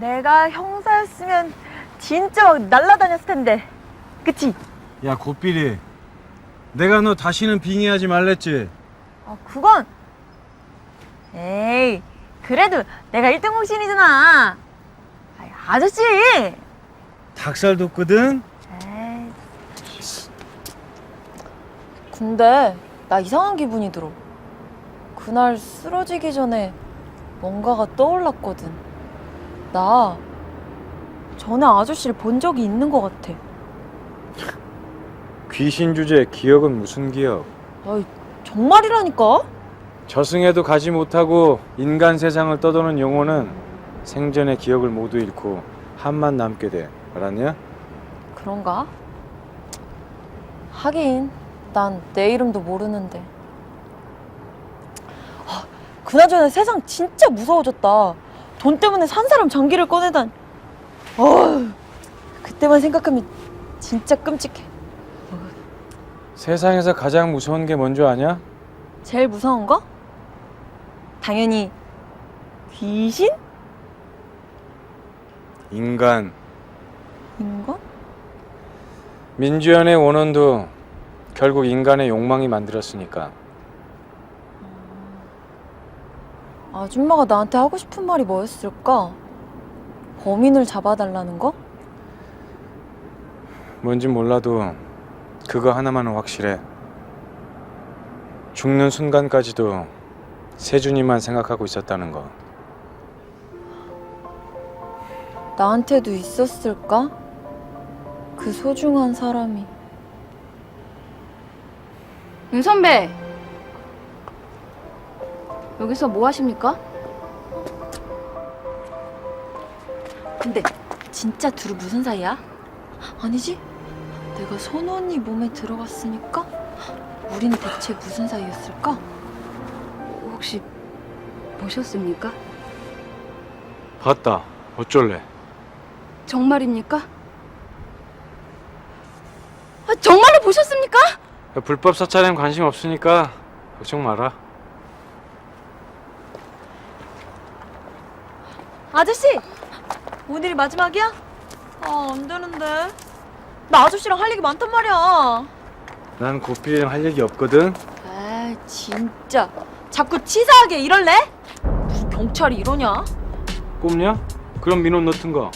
내가 형사였으면 진짜 막 날라다녔을 텐데. 그치? 야 고삐리 내가 너 다시는 빙의하지 말랬지 아, 그건. 에이, 그래도 내가 1등 공신이잖아. 아이, 아저씨! 닭살 돋거든 에이. 근데 나 이상한 기분이 들어. 그날 쓰러지기 전에 뭔가가 떠올랐거든. 나 전에 아저씨를 본 적이 있는 것 같아. 귀신 주제 기억은 무슨 기억 아이, 정말이라니까? 저승에도 가지 못하고 인간 세상을 떠도는 영혼은 생전의 기억을 모두 잃고 한만 남게 돼 알았냐? 그런가? 하긴 난 내 이름도 모르는데. 아, 그나저나 세상 진짜 무서워졌다. 돈 때문에 산 사람 장기를 꺼내단. 어휴, 그때만 생각하면 진짜 끔찍해. 세상에서 가장 무서운 게 뭔 줄 아냐? 제일 무서운 거? 당연히 귀신? 인간 인간? 민주연의 원혼도 결국 인간의 욕망이 만들었으니까 아줌마가 나한테 하고 싶은 말이 뭐였을까? 범인을 잡아달라는 거? 뭔진 몰라도 그거 하나만은 확실해 죽는 순간까지도 세준이만 생각하고 있었다는 거 나한테도 있었을까? 그 소중한 사람이. 윤 선배 여기서 뭐 하십니까? 근데 진짜 둘이 무슨 사이야? 아니지? 내가 선우 언니 몸에 들어갔으니까 우린 대체 무슨 사이였을까? 혹시 보셨습니까? 봤다 어쩔래 정말입니까? 아, 정말로 보셨습니까? 불법 사찰엔 관심 없으니까 걱정 마라 아저씨! 오늘이 마지막이야? 아, 안 되는데. 나 아저씨랑 할 얘기 많단 말이야. 난 고삐랑 할 얘기 없거든 아, 진짜. 자꾸 치사하게 이럴래? 무슨 경찰이 이러냐? 꼽냐? 그럼 민원 넣던가